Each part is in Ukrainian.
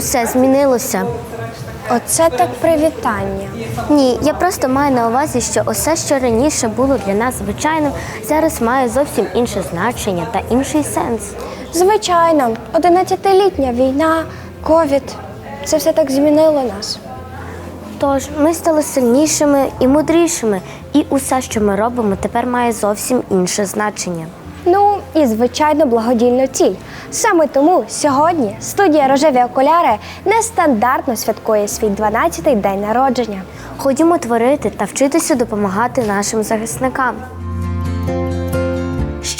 усе змінилося. Оце так привітання. Ні, я просто маю на увазі, що усе, що раніше було для нас звичайним, зараз має зовсім інше значення та інший сенс. Звичайно, 11-літня війна, ковід. Це все так змінило нас. Тож ми стали сильнішими і мудрішими, і усе, що ми робимо, тепер має зовсім інше значення. Ну і звичайно благодійну ціль. Саме тому сьогодні студія Рожеві окуляри нестандартно святкує свій 12-й день народження. Ходімо творити та вчитися допомагати нашим захисникам.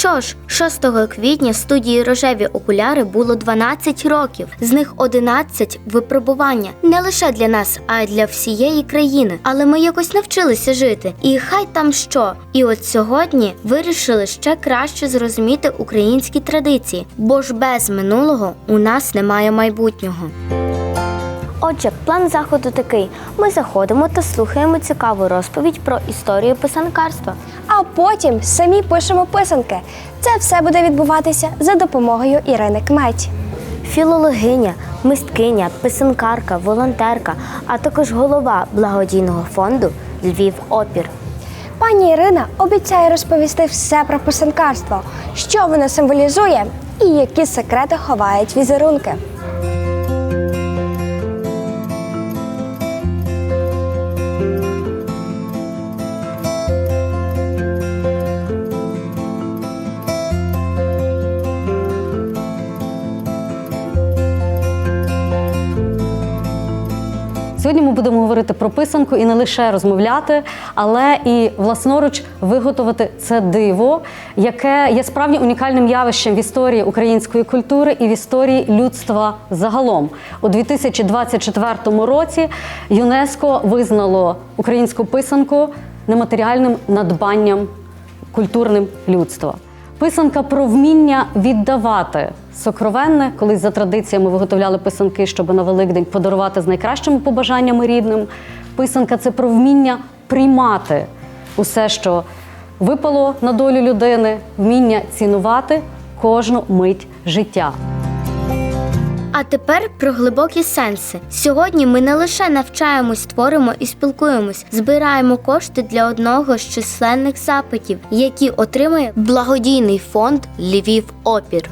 Що ж, 6 квітня студії рожеві окуляри було 12 років. З них 11 випробування не лише для нас, а й для всієї країни. Але ми якось навчилися жити. І хай там що. І от сьогодні вирішили ще краще зрозуміти українські традиції, бо ж без минулого у нас немає майбутнього. Отже, план заходу такий: ми заходимо та слухаємо цікаву розповідь про історію писанкарства. А потім самі пишемо писанки. Це все буде відбуватися за допомогою Ірини Кметь. Філологиня, мисткиня, писанкарка, волонтерка, а також голова благодійного фонду Львів Опір. Пані Ірина обіцяє розповісти все про писанкарство, що воно символізує і які секрети ховають візерунки. Сьогодні ми будемо говорити про писанку і не лише розмовляти, але і власноруч виготовити це диво, яке є справді унікальним явищем в історії української культури і в історії людства загалом. У 2024 році ЮНЕСКО визнало українську писанку нематеріальним надбанням культурним людства. Писанка про вміння віддавати сокровенне. Колись за традиціями виготовляли писанки, щоб на Великдень подарувати з найкращими побажаннями рідним. Писанка це про вміння приймати усе, що випало на долю людини, вміння цінувати кожну мить життя. А тепер про глибокі сенси. Сьогодні ми не лише навчаємось, творимо і спілкуємось, збираємо кошти для одного з численних запитів, які отримує благодійний фонд Львів Опір.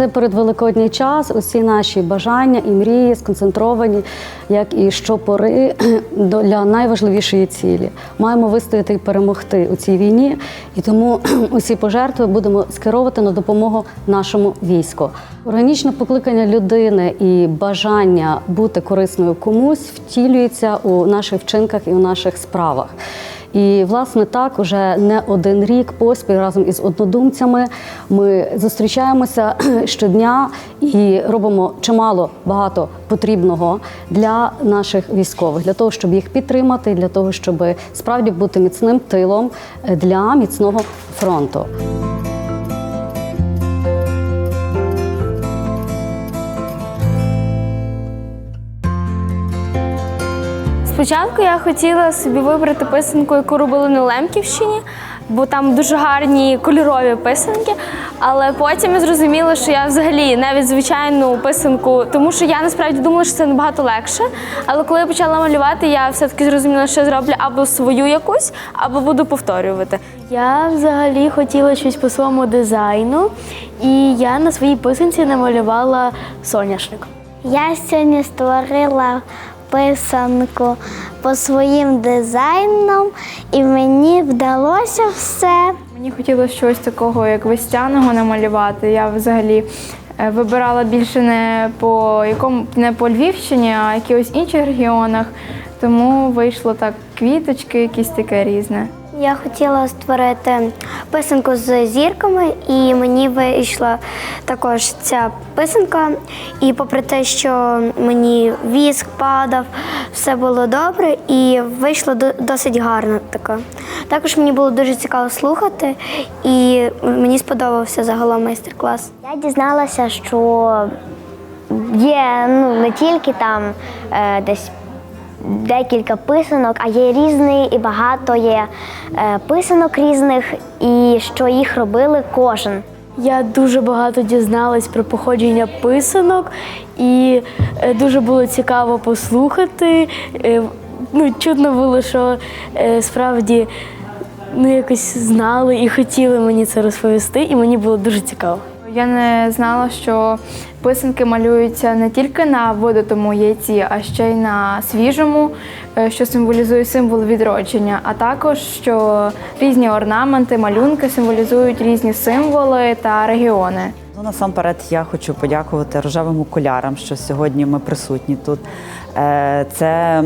Це передвеликодній час. Усі наші бажання і мрії сконцентровані, як і щопори, для найважливішої цілі. Маємо вистояти і перемогти у цій війні, і тому усі пожертви будемо скеровувати на допомогу нашому війську. Органічне покликання людини і бажання бути корисною комусь втілюється у наших вчинках і у наших справах. І власне так уже не один рік поспіль разом із однодумцями ми зустрічаємося щодня і робимо чимало багато потрібного для наших військових, для того, щоб їх підтримати, для того, щоб справді бути міцним тилом для міцного фронту. Спочатку я хотіла собі вибрати писанку, яку робили на Лемківщині, бо там дуже гарні кольорові писанки. Але потім я зрозуміла, що я взагалі навіть звичайну писанку, тому що я насправді думала, що це набагато легше. Але коли я почала малювати, я все-таки зрозуміла, що я зроблю або свою якусь, або буду повторювати. Я взагалі хотіла щось по своєму дизайну, і я на своїй писанці намалювала соняшник. Я сьогодні створила писанку по своїм дизайнам, і мені вдалося все. Мені хотілося щось такого, як вестяного намалювати. Я взагалі е, вибирала більше не по якому не по Львівщині, а якихось інших регіонах. Тому вийшло так квіточки, якісь таке різне. Я хотіла створити писанку з зірками, і мені вийшла також ця писанка. І попри те, що мені віск падав, все було добре і вийшло досить гарно така. Також мені було дуже цікаво слухати, і мені сподобався загалом майстер-клас. Я дізналася, що є ну, не тільки там е, десь декілька писанок, а є різний і багато є е, писанок різних, і що їх робили кожен. Я дуже багато дізналась про походження писанок, і е, дуже було цікаво послухати. Е, Ну, чудно було, що справді ну, якось знали і хотіли мені це розповісти, і мені було дуже цікаво. Я не знала, що писанки малюються не тільки на видатому яйці, а ще й на свіжому, е, що символізує символ відродження, а також що різні орнаменти, малюнки символізують різні символи та регіони. Ну, насамперед я хочу подякувати рожевим окулярам, що сьогодні ми присутні тут. Е, Це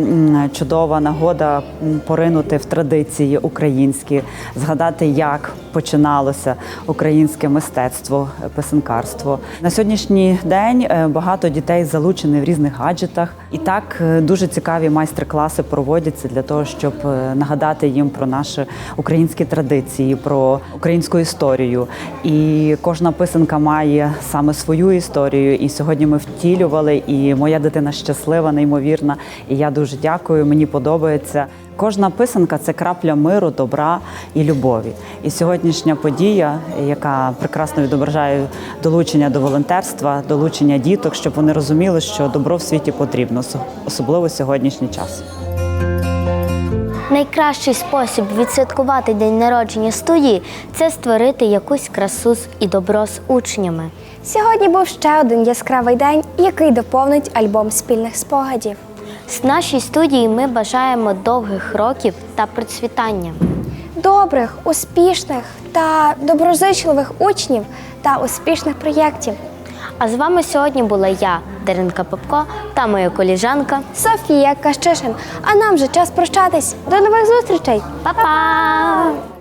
чудова нагода поринути в традиції українські, згадати, як починалося українське мистецтво, е, писанкарство. На сьогоднішній день е, багато дітей залучені в різних гаджетах, і так дуже цікаві майстер-класи проводяться для того, щоб нагадати їм про наші українські традиції, про українську історію. І кожна писанка має саме свою історію. І сьогодні ми втілювали, і моя дитина щаслива, неймовірна. І я дуже дякую. Мені подобається. Кожна писанка це крапля миру, добра і любові. І сьогоднішня подія, яка прекрасно відображає долучення до волонтерства, долучення діток, щоб вони розуміли, що добро в світі потрібно, особливо сьогоднішній час. Найкращий спосіб відсвяткувати день народження студії це створити якусь красу і добро з учнями. Сьогодні був ще один яскравий день, який доповнить альбом спільних спогадів. З нашій студії ми бажаємо довгих років та процвітання. Добрих, успішних та доброзичливих учнів та успішних проєктів. А з вами сьогодні була я, Даринка Попко, та моя коліжанка. Софія Кащишин. А нам вже час прощатись. До нових зустрічей! Па-па!